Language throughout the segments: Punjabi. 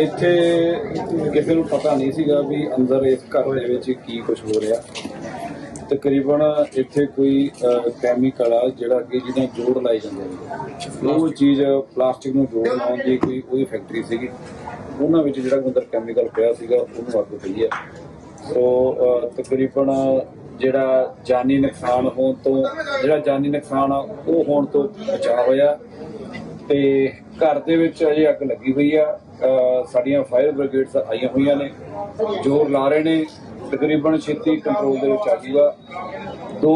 ਇੱਥੇ ਕਿਸੇ ਨੂੰ ਪਤਾ ਨਹੀਂ ਸੀਗਾ ਵੀ ਅੰਦਰ ਇਸ ਘਰ ਦੇ ਵਿੱਚ ਕੀ ਕੁਝ ਹੋ ਰਿਹਾ। ਤਕਰੀਬਨ ਇੱਥੇ ਕੋਈ ਕੈਮੀਕਲ ਆ ਜਿਹੜਾ ਕਿ ਜਿਹਦਾ ਜੋੜ ਲਾਏ ਜਾਂਦੇ ਨੇ। ਉਹ ਚੀਜ਼ ਪਲਾਸਟਿਕ ਨੂੰ ਜੋੜ ਲਾਉਣ ਦੀ ਕੋਈ ਉਹਦੀ ਫੈਕਟਰੀ ਸੀਗੀ। ਉਹਨਾਂ ਵਿੱਚ ਜਿਹੜਾ ਅੰਦਰ ਕੈਮੀਕਲ ਪਿਆ ਸੀਗਾ, ਉਹਨੂੰ ਅੱਗ ਪਈ ਹੈ ਸੋ ਤਕਰੀਬਨ ਜਿਹੜਾ ਜਾਨੀ ਨੁਕਸਾਨ ਹੋਣ ਤੋਂ, ਜਿਹੜਾ ਜਾਨੀ ਨੁਕਸਾਨ ਆ, ਉਹ ਹੋਣ ਤੋਂ ਬਚਾ ਹੋਇਆ। ਤੇ ਘਰ ਦੇ ਵਿੱਚ ਅਜੇ ਅੱਗ ਲੱਗੀ ਹੋਈ ਆ। ਅਹ ਸਾਡੀਆਂ ਫਾਇਰ ਬ੍ਰਿਗੇਡਸ ਆਈਆਂ ਹੋਈਆਂ ਨੇ। ਜੋਰ ਲਾ ਰਹੇ ਨੇ। ਤਕਰੀਬਨ ਛੇਤੀ ਕੰਟਰੋਲ ਦੇ ਵਿੱਚ ਆ ਜੂਗਾ ਦੋ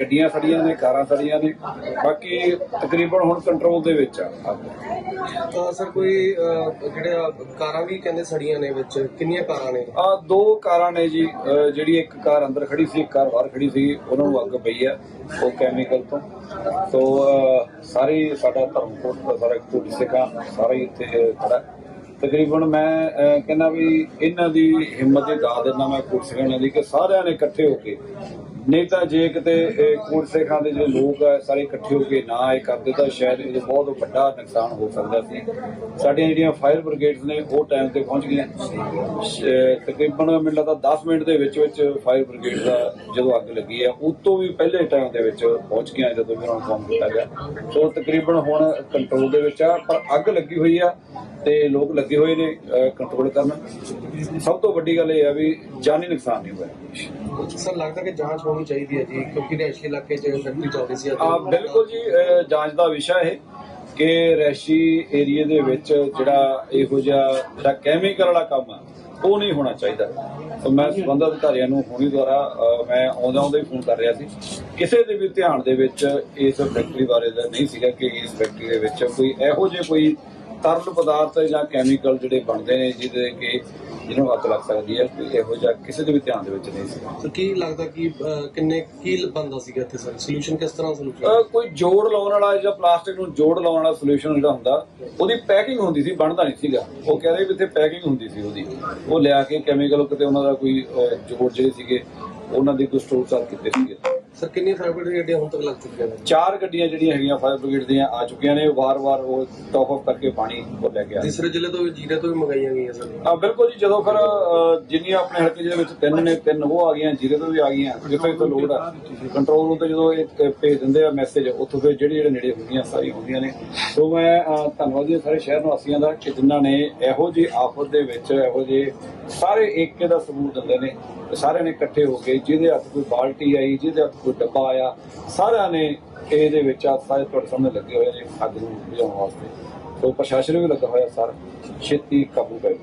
ਗੱਡੀਆਂ ਸੜੀਆਂ ਨੇ ਕਾਰਾਂ ਸੜੀਆਂ ਨੇ। ਬਾਕੀ ਤਕਰੀਬਨ ਹੁਣ ਕੰਟਰੋਲ ਦੇ ਵਿੱਚ ਆ। ਤਾਂ ਸਰ ਕੋਈ ਜਿਹੜੇ ਆ ਕਾਰਾਂ ਵੀ ਕਹਿੰਦੇ ਸੜੀਆਂ ਨੇ ਵਿੱਚ ਕਿੰਨੀਆਂ ਕਾਰਾਂ ਨੇ? ਆ ਦੋ ਕਾਰਾਂ ਨੇ ਜੀ ਜਿਹੜੀ ਇੱਕ ਕਾਰ ਅੰਦਰ ਖੜੀ ਸੀ ਇੱਕ ਕਾਰ ਬਾਹਰ ਖੜੀ ਸੀ ਉਹਨਾਂ ਨੂੰ ਅੱਗ ਪਈ ਹੈ ਉਹ ਕੈਮੀਕਲ ਤੋਂ। ਅਹ, ਸਾਰੀ ਸਾਡਾ ਧਰਮਕੋਟ ਦਾ ਸਾਰਾ ਕੋਟੀ ਸਿੱਖਾਂ ਸਾਰਾ ਇੱਥੇ ਖੜਾ। ਤਕਰੀਬਨ ਮੈਂ ਕਹਿੰਦਾ ਵੀ ਇਹਨਾਂ ਦੀ ਹਿੰਮਤ ਦੀ ਦਾਦ ਦਿੰਦਾ ਮੈਂ ਕੋਟ ਸਿੱਖਾਂ ਦੀ ਕਿ ਸਾਰਿਆਂ ਨੇ ਇਕੱਠੇ ਹੋ ਕੇ। ਨਹੀਂ ਤਾਂ ਜੇ ਕਿਤੇ ਇਹ ਦੇ ਜਿਹੜੇ ਲੋਕ ਆ, ਸਾਰੇ ਇਕੱਠੇ ਹੋ ਕੇ ਨਾ ਆਏ ਕਰਦੇ ਤਾਂ ਸ਼ਾਇਦ ਇਹ ਬਹੁਤ ਵੱਡਾ ਨੁਕਸਾਨ ਹੋ ਸਕਦਾ ਸੀ। ਸਾਡੀਆਂ ਜਿਹੜੀਆਂ ਫਾਇਰ ਬ੍ਰਿਗੇਡਸ ਨੇ, ਉਹ ਟਾਈਮ ਤੇ ਪਹੁੰਚ ਗਈਆਂ। ਤਕਰੀਬਨ ਮੈਨੂੰ ਲੱਗਦਾ 10 ਮਿੰਟ ਦੇ ਵਿੱਚ ਵਿੱਚ ਫਾਇਰ ਬ੍ਰਿਗੇਡ ਦਾ ਜਦੋਂ ਅੱਗ ਲੱਗੀ ਆ, ਉਸ ਤੋਂ ਵੀ ਪਹਿਲੇ ਟਾਈਮ ਦੇ ਵਿੱਚ ਪਹੁੰਚ ਗਈਆਂ ਜਦੋਂ ਵੀ ਉਹਨਾਂ ਫੋਨ ਕੀਤਾ ਗਿਆ। ਸੋ ਤਕਰੀਬਨ ਹੁਣ ਕੰਟਰੋਲ ਦੇ ਵਿੱਚ ਆ, ਪਰ ਅੱਗ ਲੱਗੀ ਹੋਈ ਆ। ਤੇ ਲੋਕ ਲੱਗੇ ਹੋਏ ਨੇ ਕੰਟਰੋਲ ਕਰਨ। ਸਭ ਤੋਂ ਵੱਡੀ ਗੱਲ ਇਹ ਆ ਵੀ ਜਾਨੀ ਨੁਕਸਾਨ ਨਹੀਂ ਹੋਇਆ। ਸਰ ਲੱਗਦਾ ਕਿ ਜਾਂਚ ਹੋਣੀ ਚਾਹੀਦੀ ਹੈ ਜੀ ਕਿਉਂਕਿ ਰੈਸ਼ੀ ਇਲਾਕੇ 'ਚ ਫੈਕਟਰੀ ਚੱਲਦੀ ਸੀ ਆ ਬਿਲਕੁਲ ਜੀ ਜਾਂਚ ਦਾ ਵਿਸ਼ਾ ਹੈ ਕਿ ਰੈਸ਼ੀ ਏਰੀਏ ਦੇ ਵਿੱਚ ਜਿਹੜਾ ਇਹੋ ਜਿਹਾ ਜਿਹੜਾ ਕੈਮੀਕਲ ਵਾਲਾ ਕੰਮ ਆ ਉਹ ਨਹੀਂ ਹੋਣਾ ਚਾਹੀਦਾ। ਤਾਂ ਮੈਂ ਸੰਬੰਧਿਤ ਅਧਿਕਾਰੀਆਂ ਨੂੰ ਹੁਣੀ ਦੁਆਰਾ ਮੈਂ ਆਉਂਦਾ ਆਉਂਦਾ ਹੀ ਫੋਨ ਕਰ ਰਿਹਾ ਸੀ। ਕਿਸੇ ਦੇ ਵੀ ਧਿਆਨ ਦੇ ਵਿੱਚ ਇਸ ਫੈਕਟਰੀ ਬਾਰੇ ਦਾ ਨਹੀਂ ਸੀਗਾ ਕਿ ਇਸ ਫੈਕਟਰੀ ਦੇ ਵਿੱਚ ਕੋਈ ਇਹੋ ਜਿਹੇ ਕੋਈ ਤਰਲ ਪਦਾਰਥ ਜਾਂ ਕੈਮੀਕਲ ਜਿਹੜੇ ਬਣਦੇ ਨੇ ਜਿਹਦੇ ਕਿ ਜਿਹਨੂੰ ਅੱਗ ਲੱਗ ਸਕਦੀ ਹੈ ਕੋਈ ਇਹੋ ਜਿਹਾ ਕਿਸੇ ਦੇ ਵੀ ਧਿਆਨ ਦੇ ਵਿੱਚ ਨਹੀਂ ਸੀਗਾ ਤਾਂ ਕੀ ਲੱਗਦਾ ਕਿ ਅਹ, ਕਿੰਨੇ ਕੀ ਬੰਦਾ ਸੀਗਾ ਇੱਥੇ ਸਰ? ਸੋਲੂਸ਼ਨ ਕਿਸ ਤਰ੍ਹਾਂ ਸੋਲੂਸ਼ਨ? ਅਹ ਕੋਈ ਜੋੜ ਲਾਉਣ ਵਾਲਾ ਜਾਂ ਪਲਾਸਟਿਕ ਨੂੰ ਜੋੜ ਲਾਉਣ ਵਾਲਾ ਸੋਲੂਸ਼ਨ ਜਿਹੜਾ ਹੁੰਦਾ ਉਹਦੀ ਪੈਕਿੰਗ ਹੁੰਦੀ ਸੀ ਬਣਦਾ ਨਹੀਂ ਸੀਗਾ। ਉਹ ਕਹਿੰਦੇ ਵੀ ਇੱਥੇ ਪੈਕਿੰਗ ਹੁੰਦੀ ਸੀ ਉਹਦੀ। ਉਹ ਲਿਆ ਕੇ ਕੈਮੀਕਲ ਕਿਤੇ ਉਹਨਾਂ ਦਾ ਕੋਈ ਅਹ, ਜੋੜ ਜਿਹੜੇ ਸੀਗੇ ਉਹਨਾਂ ਦੀ ਕੋਈ ਸਟੋਰ ਸਾਰ ਕੀਤੇ ਸੀਗੇ। ਸਰ ਕਿੰਨੀ ਫਾਇਰ ਬ੍ਰਿਗੇਡ ਗੱਡੀਆਂ ਹੁਣ ਤੱਕ ਲੱਗ ਚੁੱਕੀਆਂ ਨੇ? ਚਾਰ ਗੱਡੀਆਂ ਜਿਹੜੀਆਂ ਹੈਗੀਆਂ ਫਾਇਰ ਬ੍ਰਿਗੇਡ ਦੀਆਂ ਆ ਚੁੱਕੀਆਂ ਨੇ ਵਾਰ-ਵਾਰ ਉਹ ਟੌਪ ਅਪ ਕਰਕੇ ਪਾਣੀ ਉਹ ਲੈ ਕੇ ਆ ਤੀਸਰੇ ਜ਼ਿਲ੍ਹੇ ਤੋਂ ਵੀ ਜੀਰੇ ਤੋਂ ਵੀ ਮੰਗਾਈਆਂ ਗਈਆਂ ਸਰ। ਆ ਬਿਲਕੁਲ ਜੀ ਜਦੋਂ ਫਿਰ ਜਿੰਨੀਆਂ ਆਪਣੇ ਹਲਕੇ ਦੇ ਵਿੱਚ ਤਿੰਨ ਨੇ ਤਿੰਨ ਉਹ ਆ ਗਈਆਂ ਜਿਹਦੇ ਤੋਂ ਵੀ ਆ ਗਈਆਂ ਜਿੱਥੇ ਜਿੱਥੇ ਲੋੜ ਆ। ਕੰਟਰੋਲ ਰੂਮ ਤੇ ਜਦੋਂ ਇਹ ਭੇਜ ਦਿੰਦੇ ਆ ਮੈਸੇਜ ਉੱਥੋਂ ਫਿਰ ਜਿਹੜੇ ਜਿਹੜੇ ਨੇੜੇ ਹੁੰਦੀਆਂ ਸਾਰੀਆਂ ਹੁੰਦੀਆਂ ਨੇ। ਸੋ ਮੈਂ ਧੰਨਵਾਦੀ ਸਾਰੇ ਸ਼ਹਿਰ ਨਿਵਾਸੀਆਂ ਦਾ ਕਿ ਜਿਨ੍ਹਾਂ ਨੇ ਇਹੋ ਜਿਹੀ ਆਫਤ ਦੇ ਵਿੱਚ ਇਹੋ ਜਿਹੇ ਸਾਰੇ ਏਕੇ ਦਾ ਸਬੂਤ ਦਿੰਦੇ ਨੇ। ਤੇ ਸਾਰਿਆਂ ਨੇ ਇਕੱਠੇ ਹੋ ਕੇ ਜਿਹਦੇ ਹੱਥ ਕੋਈ ਬਾਲਟੀ ਆਈ, ਜਿਹਦੇ ਹੱਥ ਕੋਈ ਡੱਬਾ ਆਇਆ, ਸਾਰਿਆਂ ਨੇ ਇਹਦੇ ਵਿੱਚ ਆ ਸਾਰੇ ਤੁਹਾਡੇ ਸਾਹਮਣੇ ਲੱਗੇ ਹੋਏ ਨੇ ਅੱਗ ਨੂੰ ਬੁਝਾਉਣ ਵਾਸਤੇ। ਸੋ ਪ੍ਰਸ਼ਾਸਨ ਵੀ ਲੱਗਾ ਹੋਇਆ, ਸਰ, ਛੇਤੀ ਕਾਬੂ ਕਰ।